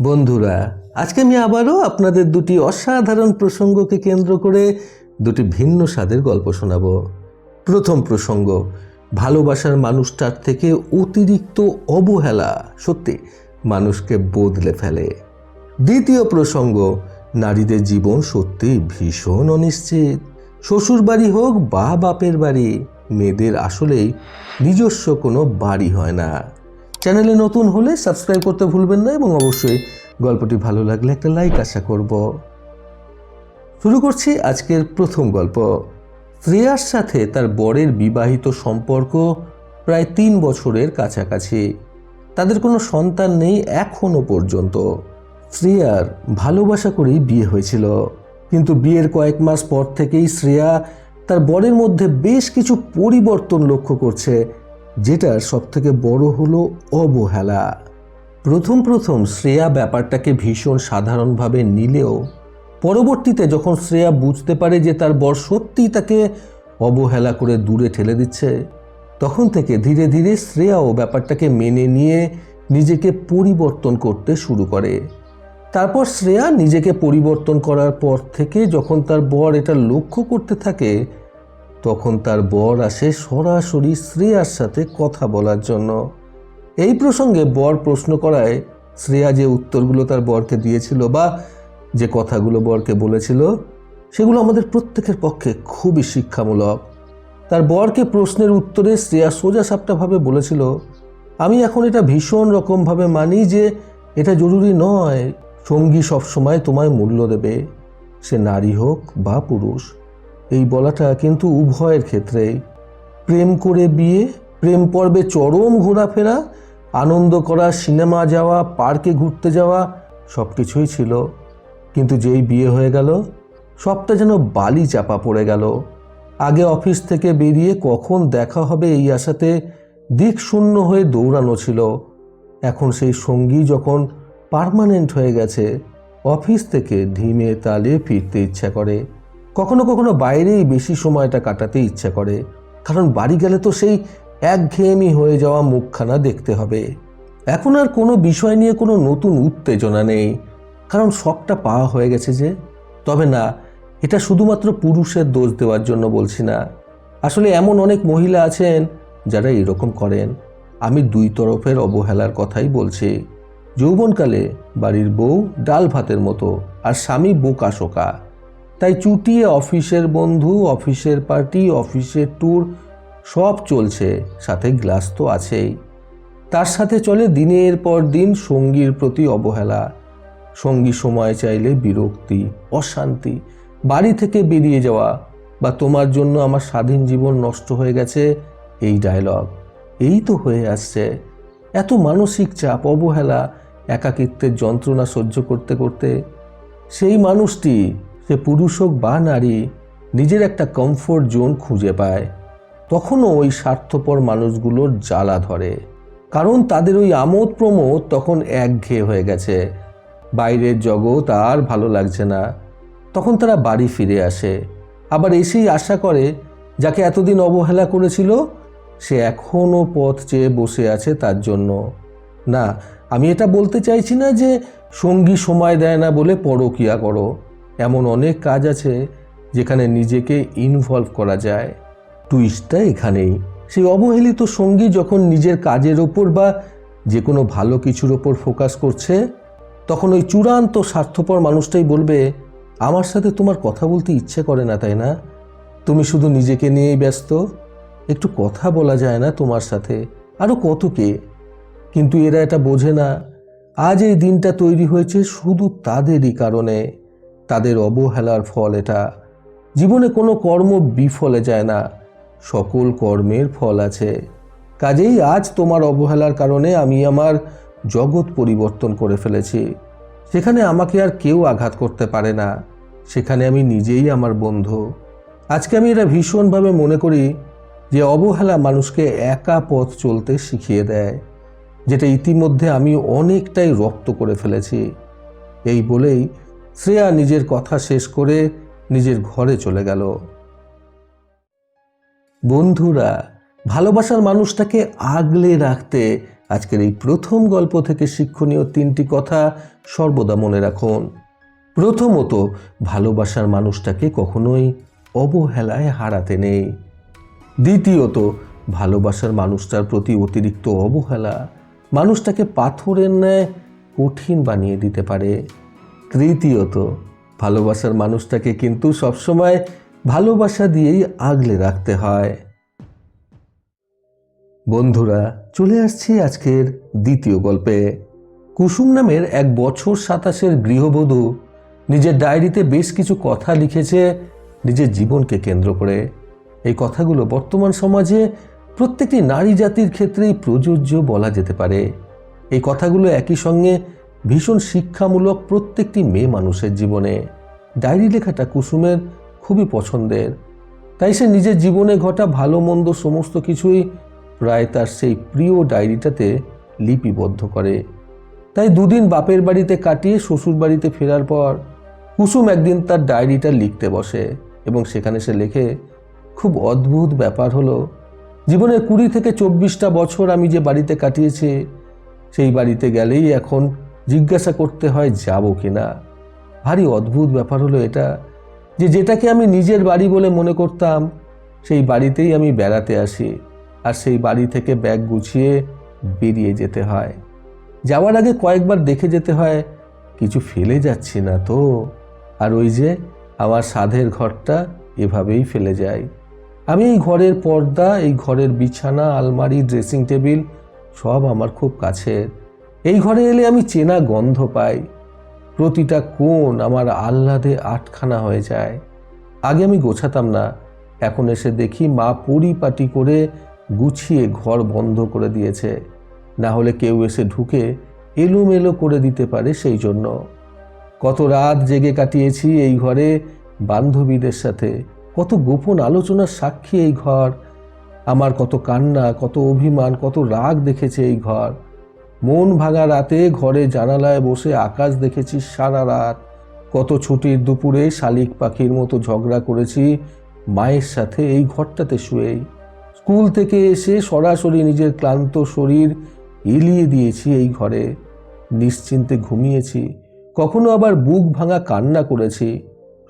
বন্ধুরা, আজকে আমি আবারও আপনাদের দুটি অসাধারণ প্রসঙ্গকে কেন্দ্র করে দুটি ভিন্ন স্বাদের গল্প শোনাব। প্রথম প্রসঙ্গ, ভালোবাসার মানুষটার থেকে অতিরিক্ত অবহেলা, সত্যি, মানুষকে বদলে ফেলে। দ্বিতীয় প্রসঙ্গ, নারীদের জীবন সত্যি ভীষণ অনিশ্চিত। শ্বশুর বাড়ি হোক বা বাপের বাড়ি, মেয়েদের আসলেই নিজস্ব কোনো বাড়ি হয় না। চ্যানেলে নতুন হলে সাবস্ক্রাইব করতে ভুলবেন না এবং অবশ্যই গল্পটি ভালো লাগলে একটা লাইক আশা করব। শুরু করছি আজকের প্রথম গল্প। শ্রেয়ার সাথে তার বরের বিবাহিত সম্পর্ক প্রায় তিন বছরের কাছাকাছি। তাদের কোনো সন্তান নেই এখনও পর্যন্ত। শ্রেয়ার ভালোবাসা করেই বিয়ে হয়েছিল। কিন্তু বিয়ের কয়েক মাস পর থেকেই শ্রেয়া তার বরের মধ্যে বেশ কিছু পরিবর্তন লক্ষ্য করছে। যেটার সবথেকে বড় হলো অবহেলা। প্রথম প্রথম শ্রেয়া ব্যাপারটাকে ভীষণ সাধারণভাবে নিলেও পরবর্তীতে যখন শ্রেয়া বুঝতে পারে যে তার বর সত্যিই তাকে অবহেলা করে দূরে ঠেলে দিচ্ছে, তখন থেকে ধীরে ধীরে শ্রেয়াও ব্যাপারটাকে মেনে নিয়ে নিজেকে পরিবর্তন করতে শুরু করে। তারপর শ্রেয়া নিজেকে পরিবর্তন করার পর থেকে যখন তার বর এটা লক্ষ্য করতে থাকে তখন তার বর আসে সরাসরি শ্রেয়ার সাথে কথা বলার জন্য। এই প্রসঙ্গে বর প্রশ্ন করায়, শ্রেয়া যে উত্তরগুলো তার বরকে দিয়েছিল বা যে কথাগুলো বরকে বলেছিল, সেগুলো আমাদের প্রত্যেকের পক্ষে খুবই শিক্ষামূলক। তার বরকে প্রশ্নের উত্তরে শ্রেয়া সোজা সাপটাভাবে বলেছিল, আমি এখন এটা ভীষণ রকমভাবে মানি যে এটা জরুরি নয়। সঙ্গী সবসময় তোমায় মূল্য দেবে। সে নারী হোক বা পুরুষ। এই বলাটা কিন্তু উভয়ের ক্ষেত্রেই প্রেম করে বিয়ে, প্রেম পর্বে চরম ঘোরাফেরা, আনন্দ করা, সিনেমা যাওয়া, পার্কে ঘুরতে যাওয়া সব কিছুই ছিল। কিন্তু যেই বিয়ে হয়ে গেল, সবটা যেন বালি চাপা পড়ে গেল। আগে অফিস থেকে বেরিয়ে কখন দেখা হবে এই আশাতে দিক শূন্য হয়ে দৌড়ানো ছিল। এখন সেই সঙ্গী যখন পার্মানেন্ট হয়ে গেছে, অফিস থেকে ধিমে তালে ফিরতে ইচ্ছা করে। কখনো কখনো বাইরেই বেশি সময়টা কাটাতে ইচ্ছা করে, কারণ বাড়ি গেলে তো সেই একঘেয়েমি হয়ে যাওয়া মুখখানা দেখতে হবে। এখন আর কোনো বিষয় নিয়ে কোনো নতুন উত্তেজনা নেই, কারণ শখটা পাওয়া হয়ে গেছে যে, তবে না, এটা শুধুমাত্র পুরুষের দোষ দেওয়ার জন্য বলছি না। আসলে এমন অনেক মহিলা আছেন যারা এরকম করেন। আমি দুই তরফের অবহেলার কথাই বলছি। যৌবনকালে বাড়ির বউ ডাল ভাতের মতো, আর স্বামী বোকা শোকা। তাই চুটিয়ে অফিসের বন্ধু, অফিসের পার্টি, অফিসের ট্যুর সব চলছে, সাথে গ্লাস তো আছেই। তার সাথে চলে দিনের পর দিন সঙ্গীর প্রতি অবহেলা। সঙ্গী সময় চাইলে বিরক্তি, অশান্তি, বাড়ি থেকে বেরিয়ে যাওয়া বা তোমার জন্য আমার স্বাধীন জীবন নষ্ট হয়ে গেছে, এই ডায়লগ এই তো হয়ে আসছে। এত মানসিক চাপ, অবহেলা, একাকিত্বের যন্ত্রণা সহ্য করতে করতে সেই মানুষটি সে পুরুষ হোক বা নারী, নিজের একটা কমফোর্ট জোন খুঁজে পায়। তখনও ওই স্বার্থপর মানুষগুলোর জ্বালা ধরে। কারণ তাদের ওই আমোদ প্রমোদ তখন একঘেয়ে হয়ে গেছে। বাইরের জগৎ আর ভালো লাগছে না। তখন তারা বাড়ি ফিরে আসে। আবার এসেই আশা করে, যাকে এতদিন অবহেলা করেছিল, সে এখনও পথ চেয়ে বসে আছে তার জন্য। না, আমি এটা বলতে চাইছি না যে সঙ্গী সময় দেয় না বলে পরকিয়া করো। এমন অনেক কাজ আছে যেখানে নিজেকে ইনভলভ করা যায়। টুইস্টটা এখানেই। সেই অবহেলিত সঙ্গী যখন নিজের কাজের ওপর বা যে কোনো ভালো কিছুর ওপর ফোকাস করছে, তখন ওই চূড়ান্ত স্বার্থপর মানুষটাই বলবে, আমার সাথে তোমার কথা বলতে ইচ্ছে করে না, তাই না? তুমি শুধু নিজেকে নিয়েই ব্যস্ত। একটু কথা বলা যায় না তোমার সাথে। আরও কত কে? কিন্তু এরা এটা বোঝে না। আজ এই দিনটা তৈরি হয়েছে শুধু তাদেরই কারণে। তাদের অবহেলার ফল এটা। জীবনে কোনো কর্ম বিফলে যায় না, সকল কর্মের ফল আছে। কাজেই আজ তোমার অবহেলার কারণে আমি আমার জগৎ পরিবর্তন করে ফেলেছি। সেখানে আমাকে আর কেউ আঘাত করতে পারে না। সেখানে আমি নিজেই আমার বন্ধু। আজকে আমি এটা ভীষণভাবে মনে করি যে অবহেলা মানুষকে একা পথ চলতে শিখিয়ে দেয়, যেটা ইতিমধ্যে আমি অনেকটাই রপ্ত করে ফেলেছি। এই বলেই শ্রেয়া নিজের কথা শেষ করে নিজের ঘরে চলে গেল। বন্ধুরা, ভালোবাসার মানুষটাকে আগলে রাখতে আজকের এই প্রথম গল্প থেকে শিক্ষণীয় তিনটি কথা সর্বদা মনে রাখুন। প্রথমত, ভালোবাসার মানুষটাকে কখনোই অবহেলায় হারাতে নেই। দ্বিতীয়ত, ভালোবাসার মানুষটার প্রতি অতিরিক্ত অবহেলা মানুষটাকে পাথরের ন্যায় কঠিন বানিয়ে দিতে পারে। তৃতীয়ত ভালোবাসার মানুষটাকে কিন্তু সবসময় ভালোবাসা দিয়েই আগলে রাখতে হয়। বন্ধুরা, চলে আসছি আজকের দ্বিতীয় গল্পে। কুসুম নামের এক বছর সাতাশের গৃহবধূ নিজের ডায়েরিতে বেশ কিছু কথা লিখেছে নিজের জীবনকে কেন্দ্র করে। এই কথাগুলো বর্তমান সমাজে প্রত্যেকটি নারী জাতির ক্ষেত্রেই প্রযোজ্য বলা যেতে পারে। এই কথাগুলো একই সঙ্গে ভীষণ শিক্ষামূলক প্রত্যেকটি মেয়ে মানুষের জীবনে ডায়েরি লেখাটা কুসুমের খুবই পছন্দের। তাই সে নিজের জীবনে ঘটা ভালো, মন্দ সমস্ত কিছুই প্রায় তার সেই প্রিয় ডায়েরিটাতে লিপিবদ্ধ করে। তাই দুদিন বাপের বাড়িতে কাটিয়ে শ্বশুর বাড়িতে ফেরার পর কুসুম একদিন তার ডায়েরিটা লিখতে বসে এবং সেখানে সে লেখে, খুব অদ্ভুত ব্যাপার হলো, জীবনের কুড়ি থেকে চব্বিশটা বছর আমি যে বাড়িতে কাটিয়েছি, সেই বাড়িতে গেলেই এখন জিজ্ঞাসা করতে হয়, যাব কি না? ভারী অদ্ভুত ব্যাপার হলো এটা যে যেটাকে আমি নিজের বাড়ি বলে মনে করতাম, সেই বাড়িতেই আমি বেড়াতে আসি আর সেই বাড়ি থেকে ব্যাগ গুছিয়ে বেরিয়ে যেতে হয়। যাওয়ার আগে কয়েকবার দেখে যেতে হয়, কিছু ফেলে যাচ্ছি না তো। আর ওই যে আমার সাধের ঘরটা এভাবেই ফেলে যায়। আমি এই ঘরের পর্দা, এই ঘরের বিছানা, আলমারি, ড্রেসিং টেবিল সব আমার খুব কাছের। এই ঘরে এলে আমি চেনা গন্ধ পাই। প্রতিটা কোণ আমার আহ্লাদে আটখানা হয়ে যায়। আগে আমি গোছাতাম না, এখন এসে দেখি মা পরিপাটি করে গুছিয়ে ঘর বন্ধ করে দিয়েছে। না হলে কেউ এসে ঢুকে এলোমেলো করে দিতে পারে সেই জন্য। কত রাত জেগে কাটিয়েছি এই ঘরে বান্ধবীদের সাথে। কত গোপন আলোচনার সাক্ষী এই ঘর। আমার কত কান্না, কত অভিমান, কত রাগ দেখেছে এই ঘর। মন ভাঙা রাতে ঘরে জানালায় বসে আকাশ দেখেছি সারা রাত। কত ছুটির দুপুরে শালিক পাখির মতো ঝগড়া করেছি, মায়ের সাথে এই ঘরটাতে শুয়েই। স্কুল থেকে এসে সরাসরি নিজের ক্লান্ত শরীর এলিয়ে দিয়েছি এই ঘরে। নিশ্চিন্তে ঘুমিয়েছি, কখনো আবার বুক ভাঙা কান্না করেছি।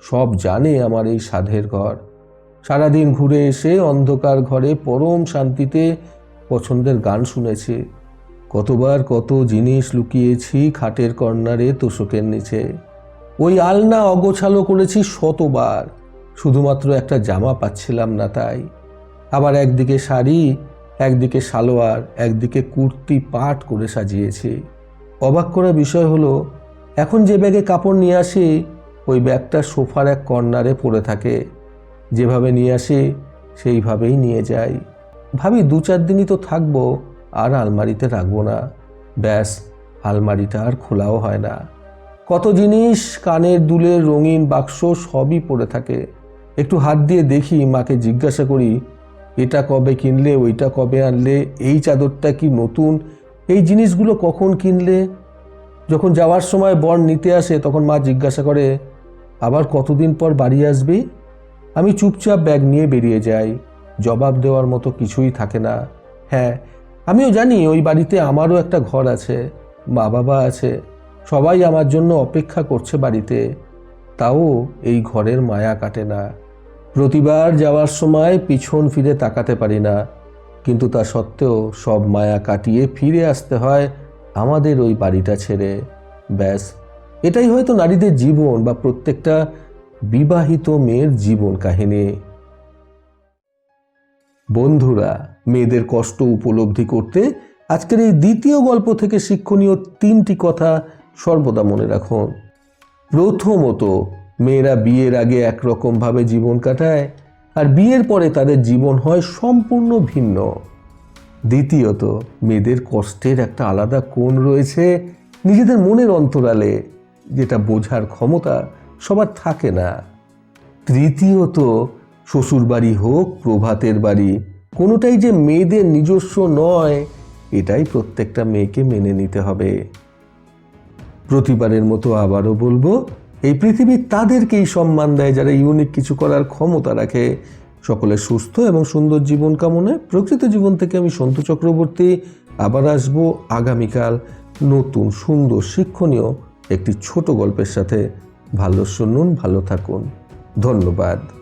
সব জানে আমার এই সাধের ঘর। সারাদিন ঘুরে এসে অন্ধকার ঘরে পরম শান্তিতে পছন্দের গান শুনেছি। কতবার কত জিনিস লুকিয়েছি খাটের কর্নারে তোষকের নিচে। ওই আলনা অগোছালো করেছি শতবার, শুধুমাত্র একটা জামা পাচ্ছিলাম না তাই। আবার একদিকে শাড়ি, একদিকে সালোয়ার, একদিকে কুর্তি পাট করে সাজিয়েছি। অবাক করা বিষয় হলো, এখন যে ব্যাগে কাপড় নিয়ে আসি, ওই ব্যাগটা সোফার এক কর্নারে পড়ে থাকে। যেভাবে নিয়ে আসি, সেইভাবেই নিয়ে যাই। ভাবি দু চার দিনই তো থাকব আর আলমারিতে রাখব না। ব্যাস, আলমারিটা আর খোলাও হয় না। কত জিনিস, কানের দুলের রঙিন বাক্স সবই পড়ে থাকে। একটু হাত দিয়ে দেখি, মাকে জিজ্ঞাসা করি, এটা কবে কিনলে, ওইটা কবে আনলে, এই চাদরটা কি নতুন, এই জিনিসগুলো কখন কিনলে? যখন যাওয়ার সময় বর নিতে আসে, তখন মা জিজ্ঞাসা করে, আবার কতদিন পর বাড়ি আসবি? আমি চুপচাপ ব্যাগ নিয়ে বেরিয়ে যাই। জবাব দেওয়ার মতো কিছুই থাকে না। হ্যাঁ আমিও জানি ওই বাড়িতে আমারও একটা ঘর আছে মা বাবা আছে, সবাই আমার জন্য অপেক্ষা করছে বাড়িতে। তাও এই ঘরের মায়া কাটে না। প্রতিবার যাওয়ার সময় পিছন ফিরে তাকাতে পারি না, কিন্তু তা সত্ত্বেও সব মায়া কাটিয়ে ফিরে আসতে হয় আমাদের ওই বাড়িটা ছেড়ে। ব্যাস, এটাই হয়তো নারীদের জীবন বা প্রত্যেকটা বিবাহিত মেয়ের জীবন কাহিনী। বন্ধুরা, মেয়েদের কষ্ট উপলব্ধি করতে আজকের এই দ্বিতীয় গল্প থেকে শিক্ষণীয় তিনটি কথা সর্বদা মনে রাখুন। প্রথমত, মেয়েরা বিয়ের আগে একরকমভাবে জীবন কাটায় আর বিয়ের পরে তাদের জীবন হয় সম্পূর্ণ ভিন্ন। দ্বিতীয়ত, মেয়েদের কষ্টের একটা আলাদা কোণ রয়েছে নিজেদের মনের অন্তরালে, যেটা বোঝার ক্ষমতা সবার থাকে না। তৃতীয়ত শ্বশুর বাড়ি হোক, প্রভাতের বাড়ি, কোনোটাই যে মেয়েদের নিজস্ব নয়, এটাই প্রত্যেকটা মেয়েকে মেনে নিতে হবে। প্রতিবারের মতো আবারও বলব, এই পৃথিবী তাদেরকেই সম্মান দেয় যারা ইউনিক কিছু করার ক্ষমতা রাখে। সকলের সুস্থ এবং সুন্দর জীবন কামনায় প্রকৃত জীবন থেকে আমি সন্তু চক্রবর্তী, আবার আসব আগামীকাল নতুন সুন্দর শিক্ষণীয় একটি ছোট গল্পের সাথে। ভালো শুনুন, ভালো থাকুন। ধন্যবাদ।